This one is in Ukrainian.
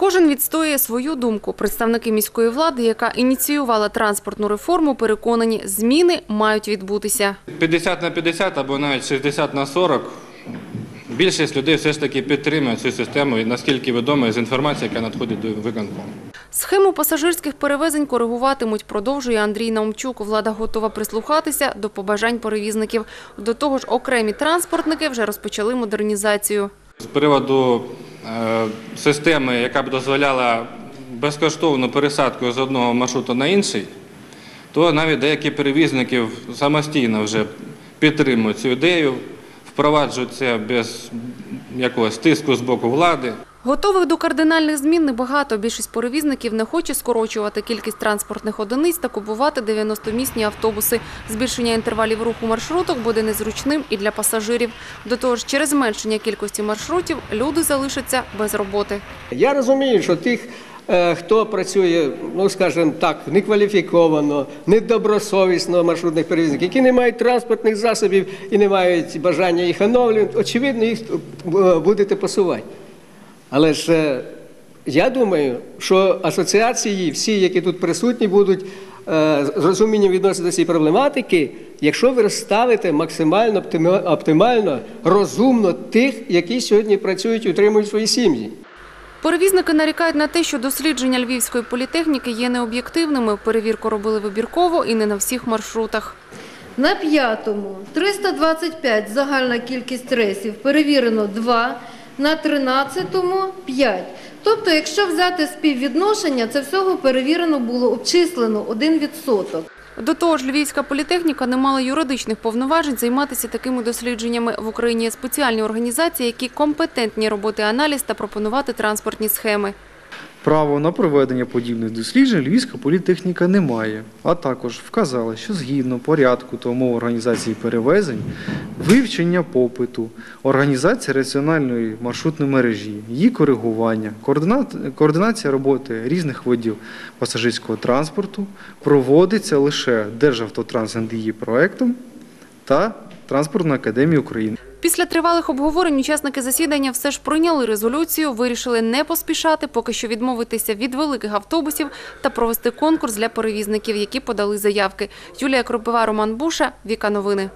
Кожен відстоює свою думку. Представники міської влади, яка ініціювала транспортну реформу, переконані, зміни мають відбутися. 50 на 50 або навіть 60 на 40. Більшість людей все ж таки підтримує цю систему, і наскільки відомо з інформації, яка надходить до виконкому. Схему пасажирських перевезень коригуватимуть, продовжує Андрій Наумчук. Влада готова прислухатися до побажань перевізників. До того ж, окремі транспортники вже розпочали модернізацію. З приводу системи, яка б дозволяла безкоштовну пересадку з одного маршруту на інший, то навіть деякі перевізники самостійно вже підтримують цю ідею, впроваджують це без якогось тиску з боку влади. Готових до кардинальних змін небагато. Більшість перевізників не хоче скорочувати кількість транспортних одиниць та купувати 90-місні автобуси. Збільшення інтервалів руху маршруток буде незручним і для пасажирів. До того ж, через зменшення кількості маршрутів люди залишаться без роботи. Я розумію, що тих, е, хто працює, ну скажімо так, некваліфіковано, недобросовісно маршрутних перевізників, які не мають транспортних засобів і не мають бажання їх оновлювати, очевидно, їх е, будете посувати. Але ж е, я думаю, що асоціації, всі, які тут присутні, будуть е, з розумінням відноситися до цієї проблематики, якщо ви розставите максимально оптимально, розумно тих, які сьогодні працюють і утримують свої сім'ї. Перевізники нарікають на те, що дослідження львівської політехніки є необ'єктивними. Перевірку робили вибірково і не на всіх маршрутах. На п'ятому 325 загальна кількість рейсів, перевірено 2, на 13-му 5. Тобто, якщо взяти співвідношення, це всього перевірено було обчислено 1%. До того ж, львівська політехніка не мала юридичних повноважень займатися такими дослідженнями. В Україні є спеціальні організації, які компетентні робити аналіз та пропонувати транспортні схеми. Право на проведення подібних досліджень Львівська політехніка не має, а також вказала, що згідно порядку та умов організації перевезень, вивчення попиту, організація раціональної маршрутної мережі, її коригування, координація роботи різних видів пасажирського транспорту проводиться лише Державтотранс над її проектом та Транспортною академією України. Після тривалих обговорень учасники засідання все ж прийняли резолюцію, вирішили не поспішати, поки що відмовитися від великих автобусів та провести конкурс для перевізників, які подали заявки. Юлія Кропива, Роман Буша, Віка Новини.